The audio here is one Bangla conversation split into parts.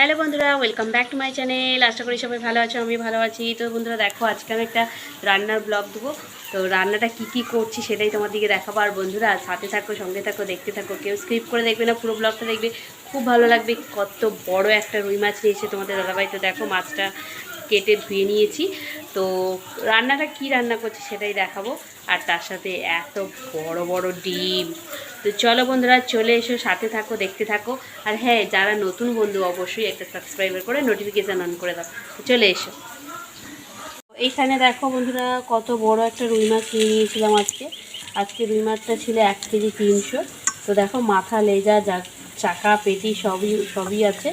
হ্যালো বন্ধুরা welcome back to my channel আশা করি সবাই ভালো আছো, আমি ভালো আছি। তো বন্ধুরা, দেখো, আজকে আমি একটা রান্নার ব্লগ দেবো। তো রান্নাটা কি কি করছি সেটাই তোমার দিকে দেখাবো। আর বন্ধুরা, সাথে থাকো, সঙ্গে থাকো, দেখতে থাকো। কেউ স্ক্রিপ্ট করে দেখবে না, পুরো ব্লগটা দেখবে। খুব ভালো লাগবে, কত বড় একটা রুই মাছ নিয়েছে তোমাদের দাদাভাই। তো দেখো, মাছটা কেটে ধুয়ে নিয়েছি। তো রান্নাটা কি রান্না করছি সেটাই দেখাবো। আর তার সাথে এত বড় বড় ডিম। তো চলো বন্ধুরা, চলে এসো, সাথে থাকো, দেখতে থাকো। আর হ্যাঁ যারা নতুন বন্ধু, অবশ্যই একটা সাবস্ক্রাইবার করে নোটিফিকেশান অন করে দাও। চলে এসো। এইখানে দেখো বন্ধুরা, কত বড় একটা রুই মাছ নিয়ে নিয়েছিলাম আজকে। আজকে রুই মাছটা ছিল এক কেজি তিনশো। তো দেখো, মাথা, লেজা, যা, চাকা, পেটি সবই সবই আছে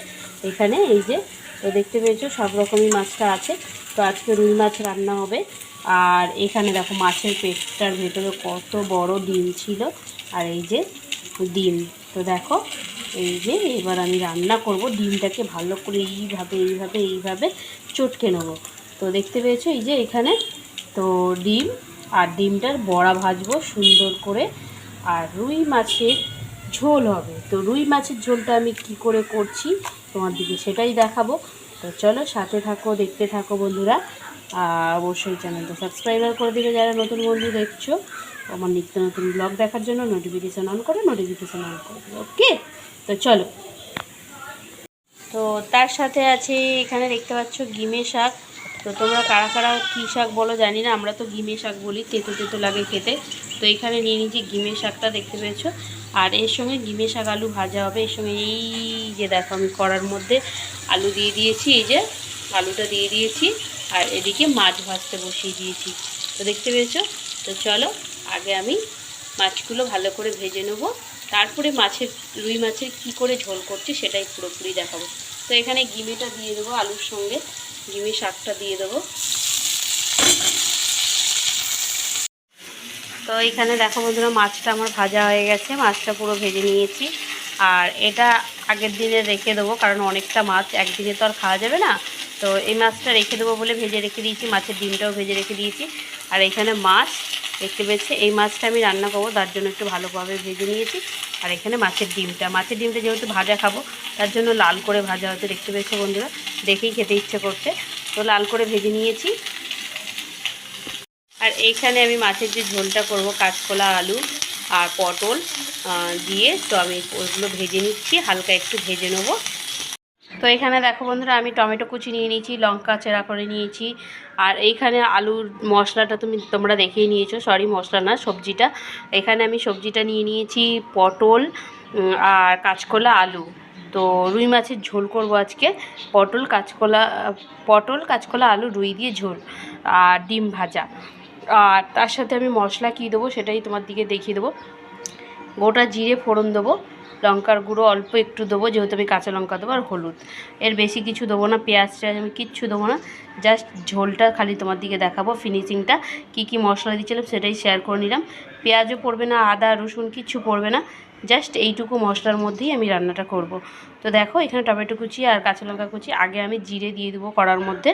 এখানে। এই যে, তো দেখতে পেয়েছ, সব রকমই মাছটা আছে। তো আজকে রুই মাছ রান্না হবে। আর এখানে দেখো মাছের পেটটার ভেতরে কত বড় ডিম ছিল। আর এই যে ডিম, তো দেখো এই যে এবার আমি রান্না করব। ডিমটাকে ভালো করে এইভাবে এইভাবে এইভাবে চটকে নেব। তো দেখতে পেয়েছ এই যে এখানে তো ডিম, আর ডিমটার বড়া ভাজবো সুন্দর করে। আর রুই মাছের ঝোল হবে। তো রুই মাছের ঝোলটা আমি কি করে করছি তোমার দিকে সেটাই দেখাবো। তো চলো সাথে থাকো, দেখতে থাকো বন্ধুরা। আর অবশ্যই চ্যানেলটা সাবস্ক্রাইবার করে দিবে যারা নতুন বন্ধু দেখছ। আমার নিত্য নতুন ব্লগ দেখার জন্য নোটিফিকেশান অন করে নোটিফিকেশান অন করে ওকে তো চলো। তো তার সাথে আছে, এখানে দেখতে পাচ্ছ গিমে শাক। তো তোমরা কারা কারা কী শাক বলো জানি না, আমরা তো গিমে শাক বলি, তেতো তেতো লাগে খেতে। তো এখানে নিয়ে নিয়েছি গিমে শাকটা, দেখতে পেয়েছ? আর এর সঙ্গে গিমে শাক আলু ভাজা হবে, এর সঙ্গে এই যে দেখো আমি কড়ার মধ্যে আলু দিয়ে দিয়েছি, এই যে আলুটা দিয়ে দিয়েছি। আর এদিকে মাছ ভাজতে বসিয়ে দিয়েছি। তো দেখতে পেয়েছ? তো চলো, আগে আমি মাছগুলো ভালো করে ভেজে নেব। তারপরে মাছের, রুই মাছের কি করে ঝোল করছি সেটাই পুরোপুরি দেখাবো। তো এখানে গিমেটা দিয়ে দেবো আলুর সঙ্গে। গিমি শাকটা দিয়ে দেবো। তো এখানে দেখো বন্ধুরা, মাছটা আমার ভাজা হয়ে গেছে। মাছটা পুরো ভেজে নিয়েছি। আর এটা আগের দিনে রেখে দেবো, কারণ অনেকটা মাছ একদিনে তো আর খাওয়া যাবে না। তো এই মাছটা রেখে দেবো বলে ভেজে রেখে দিয়েছি, মাছের ডিমটাও ভেজে রেখে দিয়েছি। আর এখানে মাছ দেখতে পেয়েছে, এই মাছটা আমি রান্না করব, তার জন্য একটু ভালোভাবে ভেজে নিয়েছি। আর এখানে মাছের ডিমটা মাছের ডিমটা যেহেতু ভাজা খাব, তার জন্য লাল করে ভাজা হতে দেখতে পেয়েছে বন্ধুরা? দেখেই খেতে ইচ্ছে করছে। তো লাল করে ভেজে নিয়েছি। আর এইখানে আমি মাছের যে ঝোলটা করব, কাঁচকলা, আলু আর পটল দিয়ে তো আমি ওইগুলো ভেজে নিচ্ছি, হালকা একটু ভেজে নেব। তো এখানে দেখো বন্ধুরা, আমি টমেটো কুচি নিয়ে নিয়েছি, লঙ্কা চেরা করে নিয়েছি, আর এইখানে আলুর মশলাটা তুমি, তোমরা দেখেই নিয়েছো সরি মশলা না, সবজিটা। এখানে আমি সবজিটা নিয়ে নিয়েছি, পটল আর কাঁচকলা, আলু। তো রুই মাছের ঝোল করব আজকে। পটল, কাঁচকলা পটল, কাঁচকলা, আলু, রুই দিয়ে ঝোল, আর ডিম ভাজা। আর তার সাথে আমি মশলা কী দেবো সেটাই তোমার দিকে দেখিয়ে দেবো। গোটা জিরে ফোড়ন দেবো লঙ্কার গুঁড়ো অল্প একটু দেবো, যেহেতু আমি কাঁচা লঙ্কা দেবো আর হলুদ। এর বেশি কিছু দেবো না, পেঁয়াজ টেয়াজ আমি কিচ্ছু দেবো না। জাস্ট ঝোলটা খালি তোমার দিকে দেখাবো ফিনিশিংটা কি কি মশলা দিয়েছিলাম সেটাই শেয়ার করে নিলাম। পেঁয়াজও পড়বে না, আদা, রসুন কিচ্ছু পড়বে না। জাস্ট এইটুকু মশলার মধ্যেই আমি রান্নাটা করব। তো দেখো এখানে টমেটো কুচি আর কাঁচা লঙ্কা কুচি, আগে আমি জিরে দিয়ে দেবো কড়ার মধ্যে।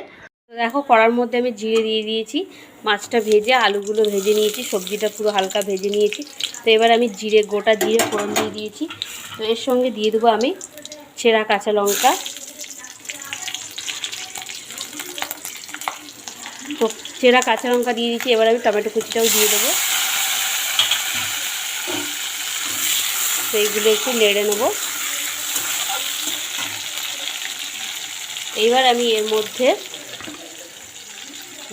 দেখো কড়ার মধ্যে আমি জিরে দিয়ে দিয়েছি, মাছটা ভেজে, আলুগুলো ভেজে নিয়েছি, সবজিটা পুরো হালকা ভেজে নিয়েছি। তো এবার আমি জিরে, গোটা জিরে ফোড়ন দিয়ে দিয়েছি। তো এর সঙ্গে দিয়ে দেবো আমি ছেঁড়া কাঁচা লঙ্কা। তো কাঁচা লঙ্কা দিয়ে দিয়েছি, এবার আমি টমেটো কুচিটাও দিয়ে দেবো। তো এইগুলো একটু নেড়ে নেব। এইবার আমি এর মধ্যে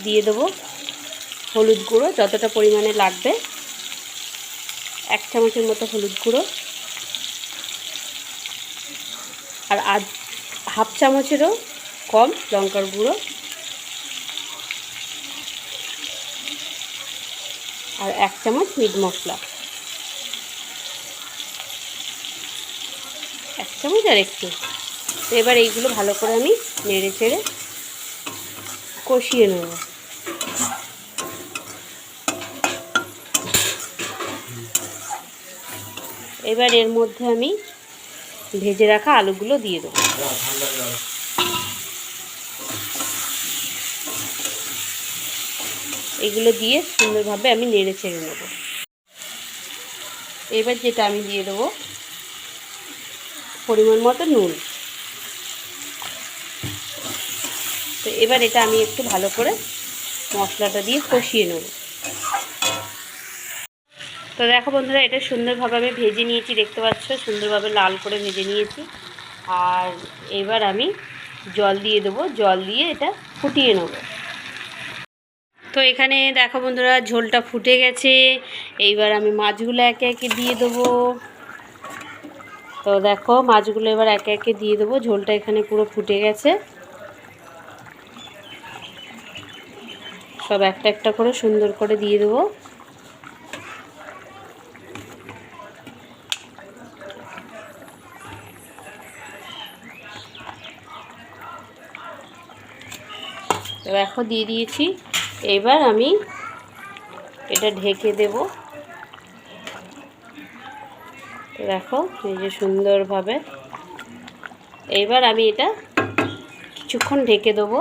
দিয়ে দেবো হলুদ গুঁড়ো, যতটা পরিমাণে লাগবে। এক চামচের মতো হলুদ গুঁড়ো। আর আধ, হাফ চামচেরও কম লঙ্কার গুঁড়ো। আর এক চামচ মিট মশলা। এক চামচ আর একটু। এবার এইগুলো ভালো করে আমি নেড়ে চেড়ে কষিয়ে নেব। এবার এর মধ্যে আমি ভেজে রাখা আলুগুলো দিয়ে দেবো। এগুলো দিয়ে সুন্দরভাবে আমি নেড়ে ছেড়ে নেব। এবার যেটা আমি দিয়ে দেবো, পরিমাণ মতো নুন। তো এবার এটা আমি একটু ভালো করে মশলাটা দিয়ে কষিয়ে নেব। তো দেখো বন্ধুরা, এটা সুন্দরভাবে আমি ভেজে নিয়েছি, দেখতে পাচ্ছ? সুন্দরভাবে লাল করে ভেজে নিয়েছি। আর এবার আমি জল দিয়ে দেবো। জল দিয়ে এটা ফুটিয়ে নেব। তো এখানে দেখো বন্ধুরা, ঝোলটা ফুটে গেছে। এইবার আমি মাছগুলো একে একে দিয়ে দেবো। তো দেখো, মাছগুলো এবার একে একে দিয়ে দেবো। ঝোলটা এখানে পুরো ফুটে গেছে। সব একটা একটা করে সুন্দর করে দিয়ে দেবো। তো দিয়ে দিয়েছি। এবার আমি এটা ঢেকে দেব। দেখো, এই যে সুন্দরভাবে। এইবার আমি এটা কিছুক্ষণ ঢেকে দেবো।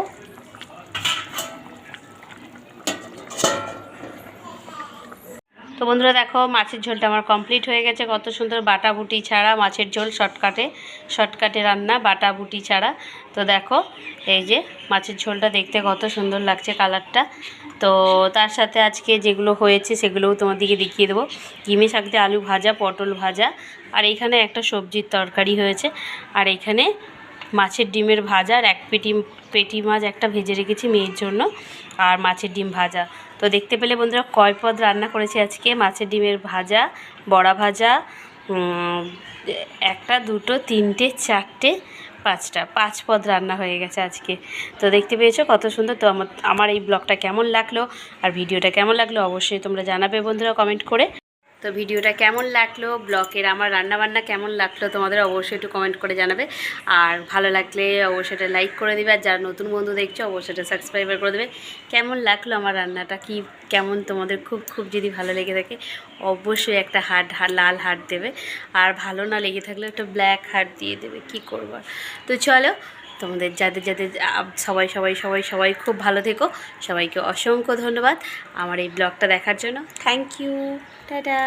তো বন্ধুরা দেখো, মাছের ঝোলটা আমার কমপ্লিট হয়ে গেছে। কত সুন্দর বাটা বুটি ছাড়া মাছের ঝোল শর্টকাটে শর্টকাটে রান্না, বাটা বুটি ছাড়া। তো দেখো, এই যে মাছের ঝোলটা দেখতে কত সুন্দর লাগছে কালারটা তো তার সাথে আজকে যেগুলো হয়েছে সেগুলোও তোমাদেরকে দেখিয়ে দেবো। কিমে শাক দিয়ে আলু ভাজা, পটল ভাজা, আর এইখানে একটা সবজির তরকারি হয়েছে। আর এখানে মাছের ডিমের ভাজা এক পেটি পেটি মাছ একটা ভেজে রেখেছি মেয়ের জন্য আর মাছের ডিম ভাজা। তো দেখতে পেলে বন্ধুরা কয় পদ রান্না করেছি আজকে? মাছের ডিমের ভাজা, বড়া ভাজা একটা, দুটো, তিনটে, চারটে, পাঁচটা। পাঁচ পদ রান্না হয়ে গেছে আজকে। তো দেখতে পেয়েছ কত সুন্দর? তো আমার আমার এই ব্লগটা কেমন লাগল? আর ভিডিওটা কেমন লাগল? অবশ্যই তোমরা জানাবে বন্ধুরা কমেন্ট করে। তো ভিডিওটা কেমন লাগল? ব্লগের আমার রান্নাবান্না কেমন লাগল? তোমাদের অবশ্যই একটু কমেন্ট করে জানাবে। আর ভালো লাগলে অবশ্যই এটা লাইক করে দেবে। আর যারা নতুন বন্ধু দেখছ, অবশ্যই এটা সাবস্ক্রাইবার করে দেবে। কেমন লাগল আমার রান্নাটা? কি, কেমন তোমাদের? খুব খুব যদি ভালো লেগে থাকে, অবশ্যই একটা হার্ট লাল হার্ট দেবে। আর ভালো না লেগে থাকলে একটা ব্ল্যাক হার্ট দিয়ে দেবে। কি করবার তো চলো তোমাদের যাদের যাদের সবাই সবাই সবাই সবাই খুব ভালো থেকো। সবাইকে অসংখ্য ধন্যবাদ আমার এই ব্লগটা দেখার জন্য। Thank you tata.